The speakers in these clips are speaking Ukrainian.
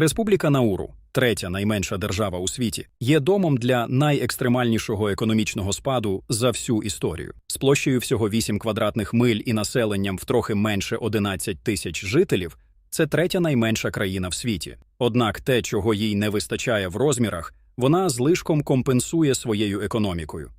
Республіка Науру, третя найменша держава у світі, є домом для найекстремальнішого економічного спаду за всю історію. З площею всього 8 квадратних миль і населенням в трохи менше 11 тисяч жителів. Це третя найменша країна в світі. Однак те, чого їй не вистачає в розмірах, вона злишком компенсує своєю економікою.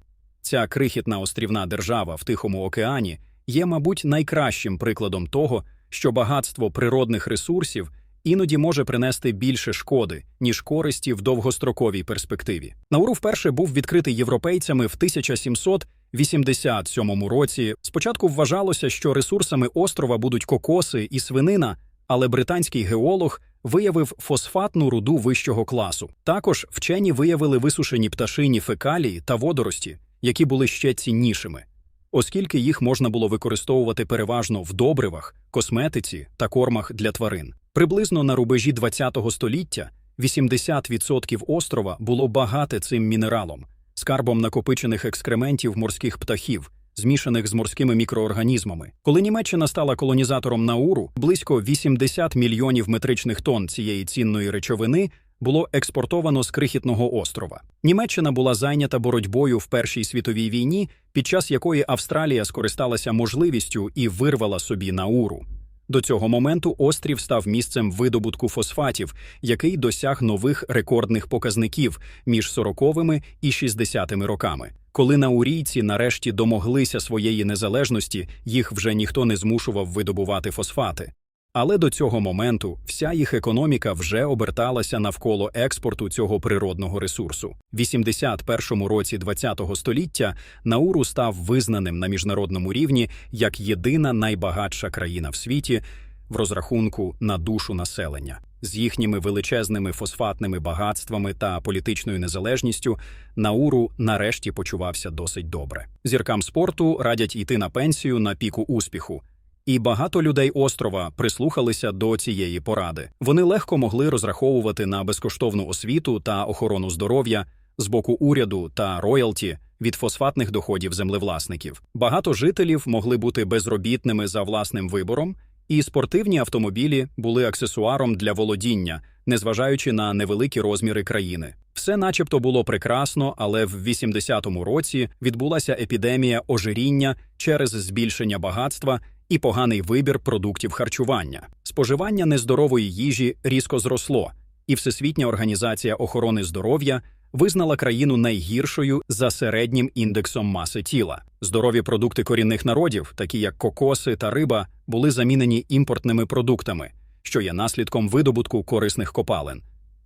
Ця крихітна острівна держава в Тихому океані є, мабуть, найкращим прикладом того, що багатство природних ресурсів іноді може принести більше шкоди, ніж користі в довгостроковій перспективі. Науру вперше був відкритий європейцями в 1787 році. Спочатку вважалося, що ресурсами острова будуть кокоси і свинина, але британський геолог виявив фосфатну руду вищого класу. Також вчені виявили висушені пташині фекалії та водорості, які були ще ціннішими оскільки їх можна було використовувати переважно в добривах, косметиці та кормах для тварин. Приблизно на рубежі ХХ століття 80% острова було багате цим мінералом, скарбом накопичених екскрементів морських птахів, змішаних з морськими мікроорганізмами. Коли Німеччина стала колонізатором Науру, близько 80 мільйонів метричних тонн цієї цінної речовини було експортовано з крихітного острова. Німеччина була зайнята боротьбою в Першій світовій війні, під час якої Австралія скористалася можливістю і вирвала собі Науру. До цього моменту острів став місцем видобутку фосфатів, який досяг нових рекордних показників між 40-ми і 60-ми роками. Коли наурійці нарешті домоглися своєї незалежності, їх вже ніхто не змушував видобувати фосфати. Але до цього моменту вся їх економіка вже оберталася навколо експорту цього природного ресурсу. В 81 році ХХ століття Науру став визнаним на міжнародному рівні як єдина найбагатша країна в світі в розрахунку на душу населення. З їхніми величезними фосфатними багатствами та політичною незалежністю Науру нарешті почувався досить добре. Зіркам спорту радять йти на пенсію на піку успіху. І багато людей острова прислухалися до цієї поради. Вони легко могли розраховувати на безкоштовну освіту та охорону здоров'я з боку уряду та роялті від фосфатних доходів землевласників. Багато жителів могли бути безробітними за власним вибором, і спортивні автомобілі були аксесуаром для володіння, незважаючи на невеликі розміри країни. Все, начебто, було прекрасно, але в 80-му році відбулася епідемія ожиріння через збільшення багатства і поганий вибір продуктів харчування. Споживання нездорової їжі різко зросло, і Всесвітня організація охорони здоров'я визнала країну найгіршою за середнім індексом маси тіла. Здорові продукти корінних народів, такі як кокоси та риба, були замінені імпортними продуктами, що є наслідком видобутку корисних копалин.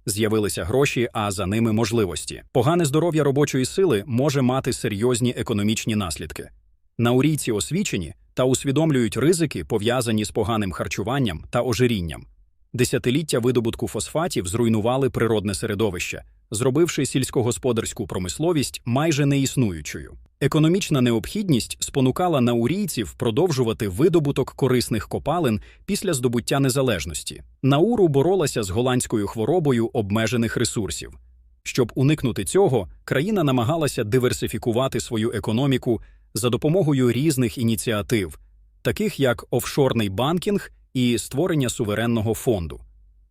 З'явилися гроші, а за ними можливості. Погане здоров'я робочої сили може мати серйозні економічні наслідки. Наурійці освічені та усвідомлюють ризики, пов'язані з поганим харчуванням та ожирінням. Десятиліття видобутку фосфатів зруйнували природне середовище, зробивши сільськогосподарську промисловість майже неіснуючою. Економічна необхідність спонукала наурійців продовжувати видобуток корисних копалин після здобуття незалежності. Науру боролася з голландською хворобою обмежених ресурсів. Щоб уникнути цього, країна намагалася диверсифікувати свою економіку за допомогою різних ініціатив, таких як офшорний банкінг і створення суверенного фонду.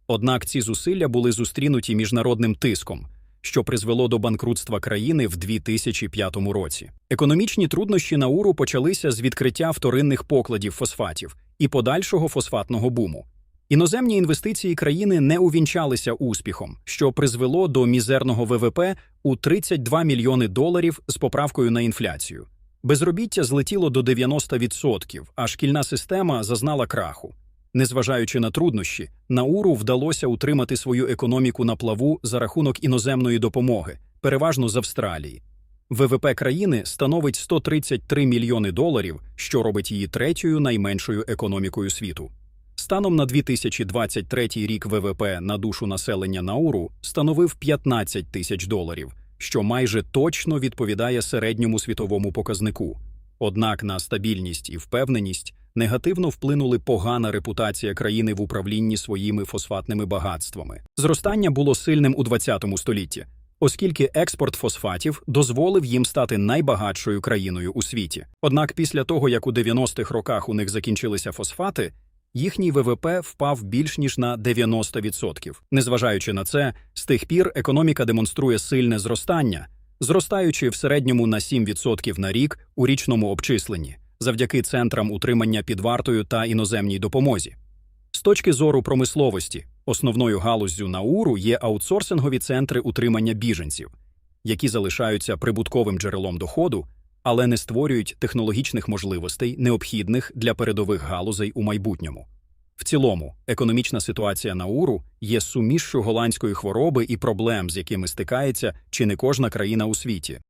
Однак ці зусилля були зустрінуті міжнародним тиском, що призвело до банкрутства країни в 2005 році. Економічні труднощі Науру почалися з відкриття вторинних покладів фосфатів і подальшого фосфатного буму. Іноземні інвестиції країни не увінчалися успіхом, що призвело до мізерного ВВП у 32 мільйони доларів з поправкою на інфляцію. Безробіття злетіло до 90%, а шкільна система зазнала краху. Незважаючи на труднощі, Науру вдалося утримати свою економіку на плаву за рахунок іноземної допомоги, переважно з Австралії. ВВП країни становить 133 мільйони доларів, що робить її третьою найменшою економікою світу. Станом на 2023 рік ВВП на душу населення Науру становив 15 тисяч доларів що майже точно відповідає середньому світовому показнику. Однак на стабільність і впевненість негативно вплинули погана репутація країни в управлінні своїми фосфатними багатствами. Зростання було сильним у ХХ столітті, оскільки експорт фосфатів дозволив їм стати найбагатшою країною у світі. Однак, після того як у 90-х роках у них закінчилися фосфати, їхній ВВП впав більш ніж на 90%. Незважаючи на це, з тих пір економіка демонструє сильне зростання, зростаючи в середньому на 7% на рік у річному обчисленні, завдяки центрам утримання під вартою та іноземній допомозі. З точки зору промисловості, основною галуззю Науру є аутсорсингові центри утримання біженців, які залишаються прибутковим джерелом доходу, але не створюють технологічних можливостей, необхідних для передових галузей у майбутньому. В цілому, економічна ситуація Науру є сумішшю голландської хвороби і проблем, з якими стикається чи не кожна країна у світі.